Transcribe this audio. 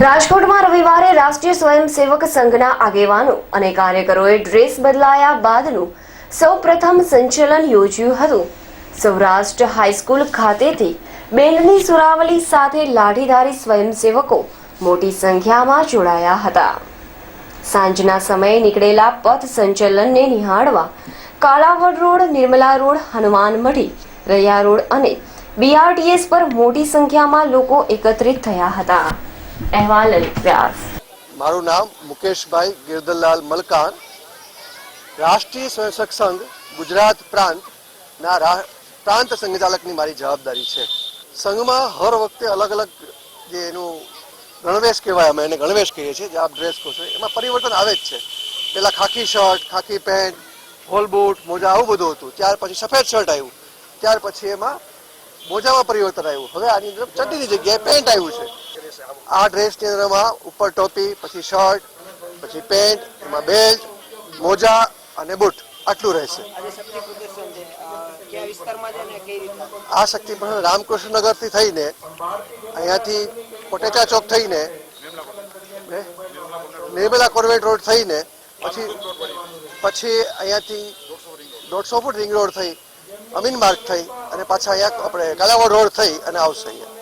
રાજકોટમાં રવિવારે રાષ્ટ્રીય સ્વયંસેવક સંઘના આગેવાનો અને કાર્યકરોએ ડ્રેસ બદલાયા બાદનું સૌપ્રથમ સંચલન યોજ્યું હતું. સૌરાષ્ટ્ર હાઈસ્કૂલ ખાતેથી બેન્ડની સુરાવલી સાથે લાઠીધારી સ્વયંસેવકો મોટી સંખ્યામાં જોડાયા હતા. સાંજના સમયે નીકળેલા પથ સંચલનને નિહાળવા Kalawad road, Nirmala road, Hanuman Madhi, Raiya road અને બીઆરટીએસ પર મોટી સંખ્યામાં લોકો એકત્રિત થયા હતા. અહેવાલ વ્યાસ મારું નામ મુકેશભાઈ ગિરધરલાલ મલકાન. રાષ્ટ્રીય સ્વયંસેવક સંઘ ગુજરાત પ્રાંતના રા- પ્રાંત સંચાલકની મારી જવાબદારી છે. સંઘમાં હર વખતે અલગ અલગ જે એનું ગણવેશ કહેવાય અમે એને ગણવેશ કહીએ છીએ, જે આપ ડ્રેસ કહો છો, એમાં પરિવર્તન આવે જ છે. પેલા ખાખી શર્ટ ખાખી પેન્ટ હોલ બૂટ મોજા આવું બધું હતું. ત્યાર પછી સફેદ શર્ટ આવ્યું. ત્યાર પછી એમાં મોજામાં પરિવર્તન આવ્યું. હવે આની અંદર ચડ્ડીની જગ્યાએ પેન્ટ આવ્યું છે. આ ડ્રેસની અંદરમાં ઉપર ટોપી પછી શર્ટ પછી પેન્ટ એમાં બેલ્ટ મોજા અને બૂટ આટલું રહેશે. શક્તિ પ્રદર્શન આ શક્તિ પ્રદર્શન રામકૃષ્ણનગરથી થઈને અહીંયાથી કોટેચા ચોક થઈને નિર્મલા કોર્વેટ રોડ થઈને પછી પછી અહીંયાથી દોઢસો ફૂટ રિંગ રોડ થઈ અમીન માર્ગ થઈ અને પાછા અહીંયા આપણે કાલાવડ રોડ થઈ અને આવશે અહીંયા.